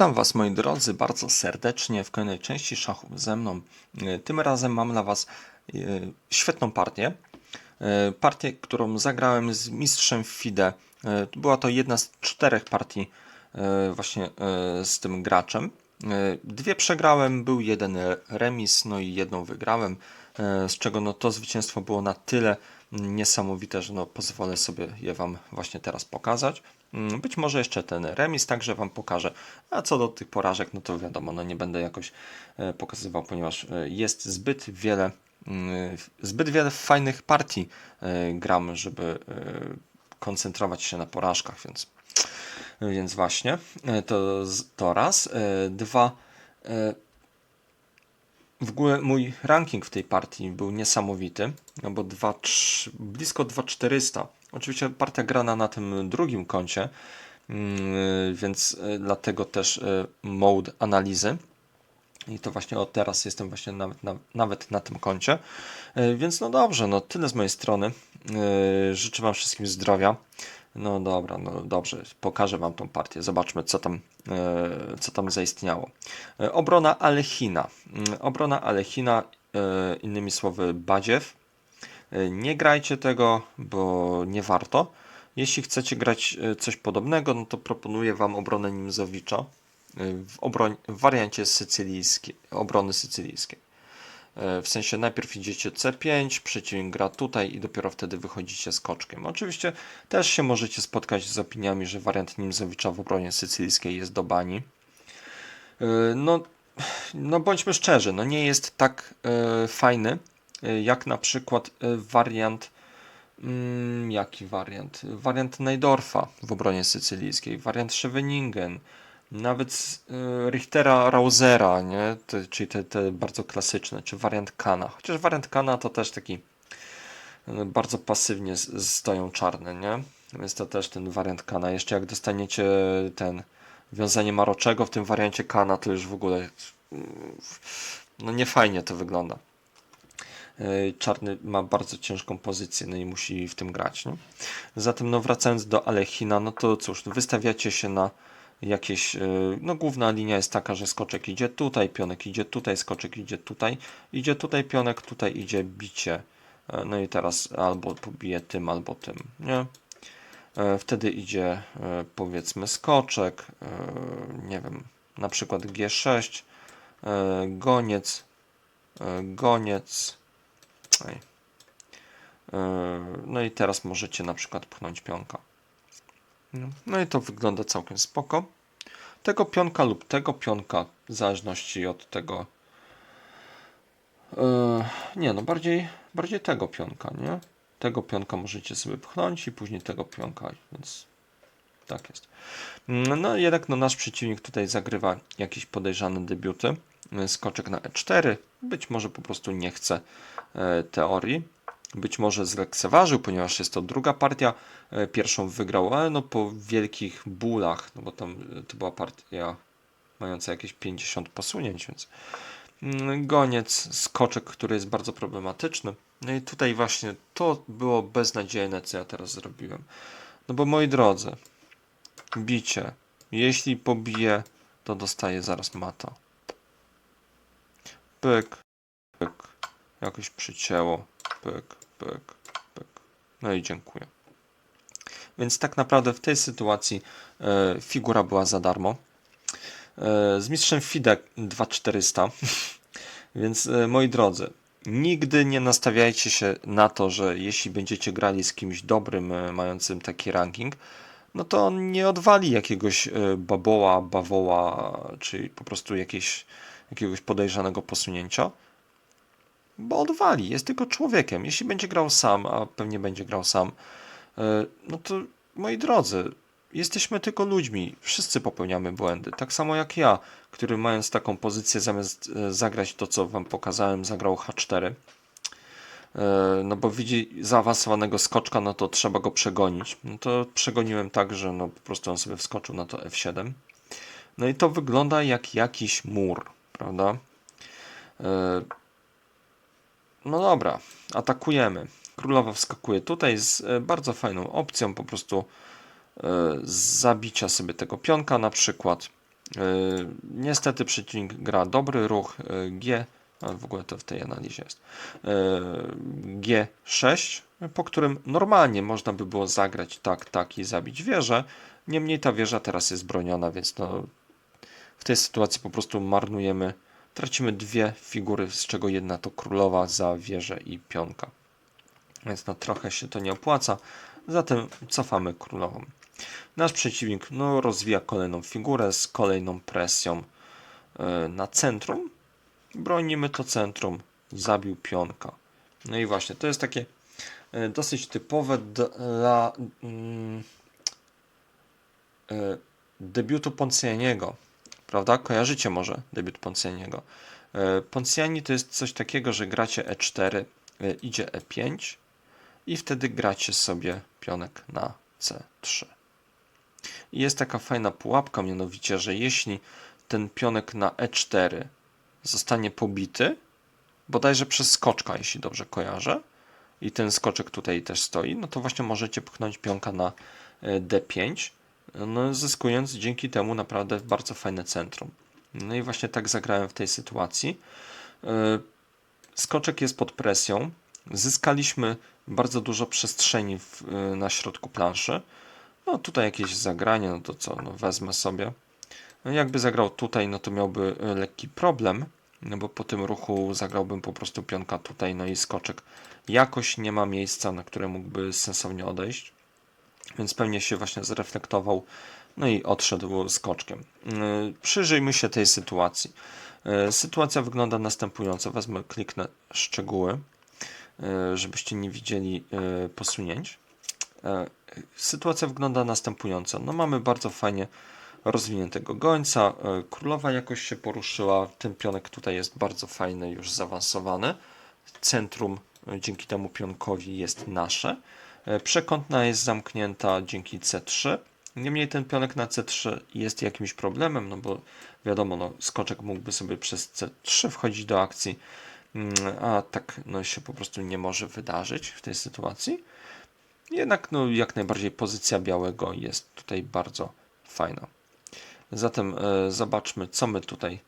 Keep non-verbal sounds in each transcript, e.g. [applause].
Witam Was moi drodzy bardzo serdecznie w kolejnej części szachów ze mną. E, Tym razem mam dla Was e, świetną partię. E, Partię, którą zagrałem z mistrzem FIDE. Była to jedna z czterech partii właśnie z tym graczem. Dwie przegrałem, był jeden remis, no i jedną wygrałem, z czego no to zwycięstwo było na tyle niesamowite, że no pozwolę sobie je Wam właśnie teraz pokazać. Mm, Być może jeszcze ten remis także Wam pokażę. A co do tych porażek, no to wiadomo, no nie będę jakoś e, pokazywał, ponieważ e, jest zbyt wiele, mm, zbyt wiele fajnych partii e, gram, żeby koncentrować się na porażkach, więc, więc właśnie to, to raz. Dwa. W ogóle mój ranking w tej partii był niesamowity, no bo 2, trz- blisko 2400. Oczywiście partia grana na tym drugim koncie, mm, więc e, dlatego też e, mode analizy. I to właśnie od teraz jestem właśnie nawet na, nawet na tym koncie. E, Więc no dobrze, no tyle z mojej strony. Życzę Wam wszystkim zdrowia. No dobra, no dobrze, pokażę Wam tą partię. Zobaczmy, co tam, e, co tam zaistniało. E, Obrona Alechina. Mm, Obrona Alechina, e, innymi słowy Badziew. Nie grajcie tego, bo nie warto. Jeśli chcecie grać coś podobnego, no to proponuję Wam obronę Nimzowicza w, obroń, w wariancie sycylijskiej, obrony sycylijskiej. E, W sensie najpierw idziecie C5, przeciwnik gra tutaj i dopiero wtedy wychodzicie skoczkiem. Oczywiście też się możecie spotkać z opiniami, że wariant Nimzowicza w obronie sycylijskiej jest do bani. E, No, no bądźmy szczerzy, no nie jest tak e, fajny jak na przykład wariant mm, jaki wariant? Wariant Najdorfa w obronie sycylijskiej, wariant Scheveningen, nawet e, Richtera Rausera, nie? Te, czyli te, te bardzo klasyczne, czy wariant Kana. Chociaż wariant Kana to też taki e, bardzo pasywnie stoją czarne, nie? Więc to też ten wariant Kana. Jeszcze jak dostaniecie ten wiązanie Maroczego w tym wariancie Kana, to już w ogóle mm, no nie fajnie to wygląda. E, Czarny ma bardzo ciężką pozycję, no i musi w tym grać. Nie? Zatem, no wracając do Alechina, no to cóż, wystawiacie się na jakieś. e, No, główna linia jest taka, że skoczek idzie tutaj, pionek idzie tutaj, skoczek idzie tutaj, idzie tutaj, pionek tutaj idzie bicie. E, No i teraz albo pobije tym, albo tym, nie? E, Wtedy idzie powiedzmy skoczek, nie wiem, na przykład G6, e, goniec, goniec. No i teraz możecie na przykład pchnąć pionka. No, no i to wygląda całkiem spoko. Tego pionka lub tego pionka, w zależności od tego. e, nie, no bardziej, bardziej tego pionka, nie? Tego pionka możecie sobie pchnąć i później tego pionka, więc tak jest. No jednak no, nasz przeciwnik tutaj zagrywa jakieś podejrzane debiuty. E, Skoczek na E4. Być może po prostu nie chce e, teorii. Być może zlekceważył, ponieważ jest to druga partia. E, Pierwszą wygrał, ale no po wielkich bólach, no bo tam e, to była partia mająca jakieś 50 posunięć, więc Mm, goniec, skoczek, który jest bardzo problematyczny. No i tutaj właśnie to było beznadziejne, co ja teraz zrobiłem. No bo moi drodzy, bicie. Jeśli pobije, to dostaje zaraz mata. Pyk, pyk. Jakoś przycięło. Pyk, pyk, pyk. No i dziękuję. Więc tak naprawdę w tej sytuacji e, figura była za darmo. E, z mistrzem FIDE 2400. [laughs] Więc e, moi drodzy, nigdy nie nastawiajcie się na to, że jeśli będziecie grali z kimś dobrym, e, mającym taki ranking, no to on nie odwali jakiegoś e, baboła, bawoła, czy po prostu jakieś, jakiegoś podejrzanego posunięcia, bo odwali, jest tylko człowiekiem. Jeśli będzie grał sam, a pewnie będzie grał sam, e, no to moi drodzy, jesteśmy tylko ludźmi, wszyscy popełniamy błędy, tak samo jak ja, który mając taką pozycję, zamiast e, zagrać to, co wam pokazałem, zagrał H4. E, No bo widzi zaawansowanego skoczka, no to trzeba go przegonić. No to przegoniłem tak, że no po prostu on sobie wskoczył na to F7. No i to wygląda jak jakiś mur, prawda? E, No dobra, atakujemy. Królowa wskakuje tutaj z e, bardzo fajną opcją, po prostu e, zabicia sobie tego pionka na przykład. Niestety przeciwnik gra dobry ruch G, ale w ogóle to w tej analizie jest. y, G6, po którym normalnie można by było zagrać tak, tak i zabić wieżę. Niemniej ta wieża teraz jest broniona, więc no, w tej sytuacji po prostu marnujemy, tracimy dwie figury, z czego jedna to królowa za wieżę i pionka. Więc no trochę się to nie opłaca, zatem cofamy królową. Nasz przeciwnik no, rozwija kolejną figurę z kolejną presją e, na centrum. Bronimy to centrum, zabił pionka. No i właśnie, to jest takie e, dosyć typowe dla mm, e, debiutu Poncjaniego. Prawda? Kojarzycie może debiut Poncjaniego. Poncjani to jest coś takiego, że gracie E4, idzie E5 i wtedy gracie sobie pionek na C3. I jest taka fajna pułapka, mianowicie, że jeśli ten pionek na E4 zostanie pobity, bodajże przez skoczka, jeśli dobrze kojarzę, i ten skoczek tutaj też stoi, no to właśnie możecie pchnąć pionka na e, D5, no zyskując dzięki temu naprawdę bardzo fajne centrum. No i właśnie tak zagrałem w tej sytuacji. E, skoczek jest pod presją. Zyskaliśmy bardzo dużo przestrzeni w, e, na środku planszy. No tutaj jakieś zagranie, no to co, no wezmę sobie. No jakby zagrał tutaj, no to miałby e, lekki problem, no bo po tym ruchu zagrałbym po prostu pionka tutaj, no i skoczek jakoś nie ma miejsca, na które mógłby sensownie odejść. Więc pewnie się właśnie zreflektował, no i odszedł skoczkiem. E, przyjrzyjmy się tej sytuacji. E, sytuacja wygląda następująco. Wezmę, kliknę szczegóły, żebyście nie widzieli posunięć. Sytuacja wygląda następująco. No mamy bardzo fajnie rozwiniętego gońca. Królowa jakoś się poruszyła. Ten pionek tutaj jest bardzo fajny, już zaawansowany. Centrum dzięki temu pionkowi jest nasze. E, przekątna jest zamknięta dzięki C3. Niemniej ten pionek na C3 jest jakimś problemem, no bo wiadomo, no, skoczek mógłby sobie przez C3 wchodzić do akcji, mm, a tak no, się po prostu nie może wydarzyć w tej sytuacji. Jednak no, jak najbardziej pozycja białego jest tutaj bardzo fajna. Zatem e, zobaczmy, co my tutaj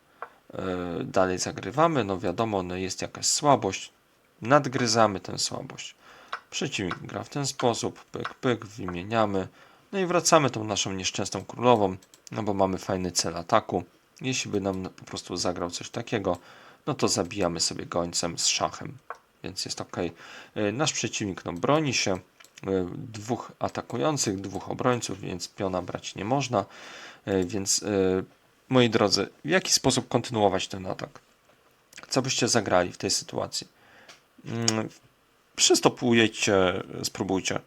e, dalej zagrywamy. No wiadomo, no, jest jakaś słabość. Nadgryzamy tę słabość. Przeciwnik gra w ten sposób. Pyk, pyk, wymieniamy. No i wracamy tą naszą nieszczęsną królową, no bo mamy fajny cel ataku. Jeśli by nam po prostu zagrał coś takiego, no to zabijamy sobie gońcem z szachem. Więc jest ok. Nasz przeciwnik no, broni się. E, dwóch atakujących, dwóch obrońców, więc piona brać nie można. E, więc e, moi drodzy, w jaki sposób kontynuować ten atak? Co byście zagrali w tej sytuacji? Przystopujecie, spróbujcie.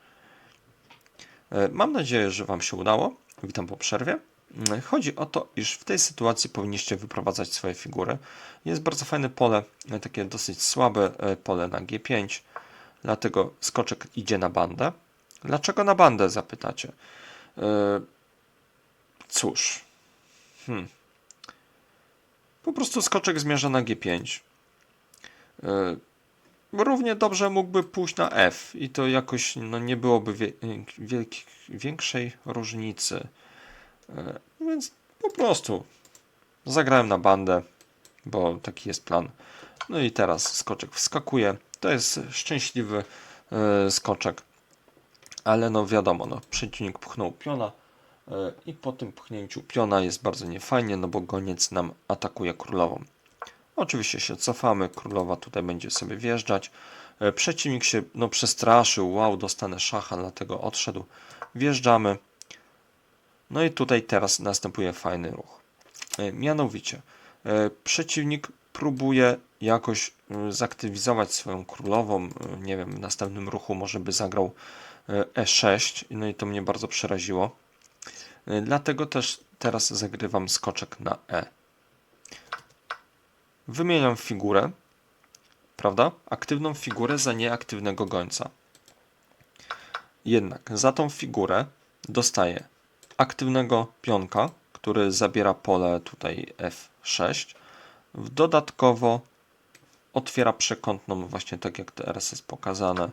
Mam nadzieję, że Wam się udało. Witam po przerwie. Mm, chodzi o to, iż w tej sytuacji powinniście wyprowadzać swoje figury. Jest bardzo fajne pole, takie dosyć słabe pole na G5 Dlatego skoczek idzie na bandę. Dlaczego na bandę, zapytacie? Cóż. Hmm. Po prostu skoczek zmierza na G5. Yy, równie dobrze mógłby pójść na F i to jakoś no, nie byłoby wie, większej różnicy. Yy, więc po prostu zagrałem na bandę, bo taki jest plan. No i teraz skoczek wskakuje. To jest szczęśliwy e, skoczek. Ale no wiadomo, no, przeciwnik pchnął piona e, i po tym pchnięciu piona jest bardzo niefajnie, no bo goniec nam atakuje królową. Oczywiście się cofamy, królowa tutaj będzie sobie wjeżdżać. E, przeciwnik się no, przestraszył, wow, dostanę szacha, dlatego odszedł. Wjeżdżamy. No i tutaj teraz następuje fajny ruch. Mianowicie, przeciwnik próbuje jakoś zaktywizować swoją królową. Nie wiem, w następnym ruchu może by zagrał E6, y, no i to mnie bardzo przeraziło. Dlatego też teraz zagrywam skoczek na E. Wymieniam figurę, prawda? Aktywną figurę za nieaktywnego gońca. Jednak za tą figurę dostaję aktywnego pionka, który zabiera pole tutaj F6 Dodatkowo otwiera przekątną, właśnie tak jak teraz jest pokazane.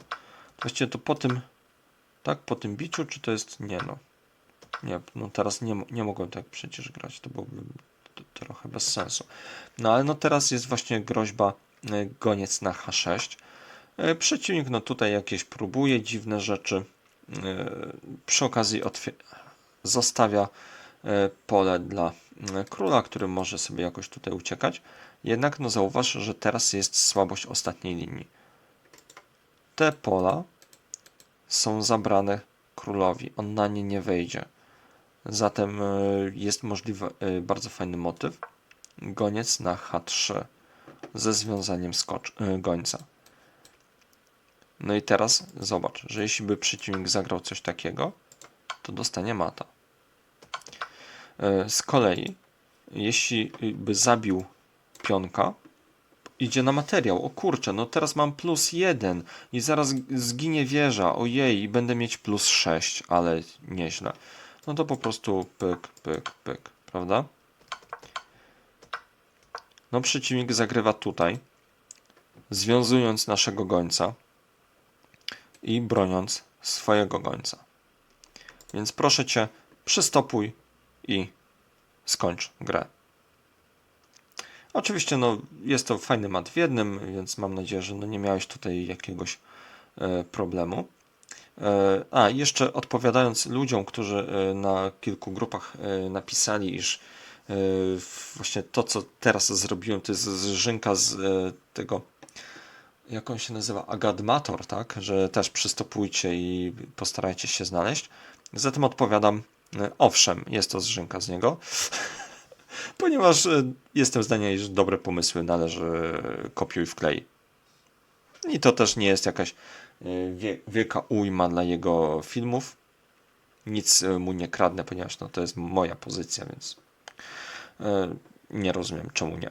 Właściwie to po tym, tak, po tym biciu, czy to jest, nie no. Nie, no teraz nie, nie mogłem tak przecież grać, to byłoby trochę bez sensu. No ale no teraz jest właśnie groźba e, goniec na H6. E, Przeciwnik no tutaj jakieś próbuje dziwne rzeczy. E, Przy okazji zostawia pole dla króla, który może sobie jakoś tutaj uciekać. Jednak no zauważ, że teraz jest słabość ostatniej linii. Te pola są zabrane królowi. On na nie nie wejdzie. Zatem e, jest możliwy e, bardzo fajny motyw. Goniec na H3 ze związaniem skocz, e, gońca. No i teraz zobacz, że jeśli by przeciwnik zagrał coś takiego, to dostanie mata. Z kolei, jeśli by zabił pionka, idzie na materiał. O kurczę, no teraz mam plus jeden i zaraz zginie wieża. Ojej, i będę mieć plus 6, ale nieźle. No to po prostu pyk, pyk, pyk, prawda? No przeciwnik zagrywa tutaj, związując naszego gońca i broniąc swojego gońca. Więc proszę cię, przystopuj i skończ grę. Oczywiście no, jest to fajny mat w jednym, więc mam nadzieję, że no, nie miałeś tutaj jakiegoś e, problemu. E, a, jeszcze odpowiadając ludziom, którzy e, na kilku grupach e, napisali, iż właśnie to, co teraz zrobiłem, to jest zżynka z tego, jak on się nazywa, Agadmator, tak? Że też przystopujcie i postarajcie się znaleźć. Zatem odpowiadam, owszem, jest to zżynka z niego, [laughs] ponieważ jestem zdania, iż dobre pomysły należy kopiuj wklej. I to też nie jest jakaś wie, wielka ujma dla jego filmów. Nic e, mu nie kradnę, ponieważ no, to jest moja pozycja, więc e, nie rozumiem czemu nie.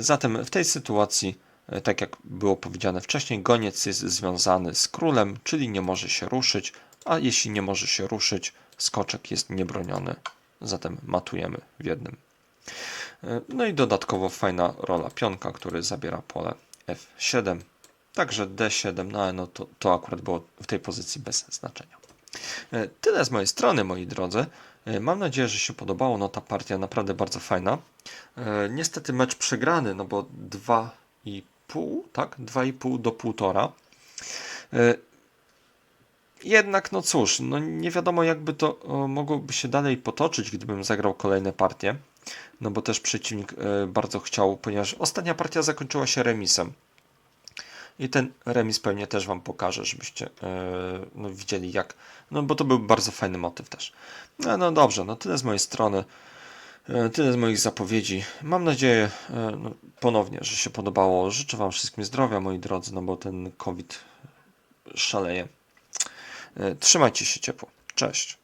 Zatem w tej sytuacji, tak jak było powiedziane wcześniej, goniec jest związany z królem, czyli nie może się ruszyć, a jeśli nie może się ruszyć, skoczek jest niebroniony. Zatem matujemy w jednym. No i dodatkowo fajna rola pionka, który zabiera pole F7. Także D7, no no to, to akurat było w tej pozycji bez znaczenia. E, Tyle z mojej strony, moi drodzy. E, Mam nadzieję, że się podobało. No ta partia naprawdę bardzo fajna. E, Niestety mecz przegrany, no bo 2,5, tak? 2,5 do 1,5. E, Jednak, no cóż, no nie wiadomo jakby to mogłoby się dalej potoczyć, gdybym zagrał kolejne partie. No bo też przeciwnik bardzo chciał, ponieważ ostatnia partia zakończyła się remisem. I ten remis pewnie też Wam pokażę, żebyście e, no, widzieli jak. No bo to był bardzo fajny motyw też. No, no dobrze, no tyle z mojej strony. E, Tyle z moich zapowiedzi. Mam nadzieję e, no, ponownie, że się podobało. Życzę Wam wszystkim zdrowia, moi drodzy, no bo ten COVID szaleje. Trzymajcie się ciepło. Cześć.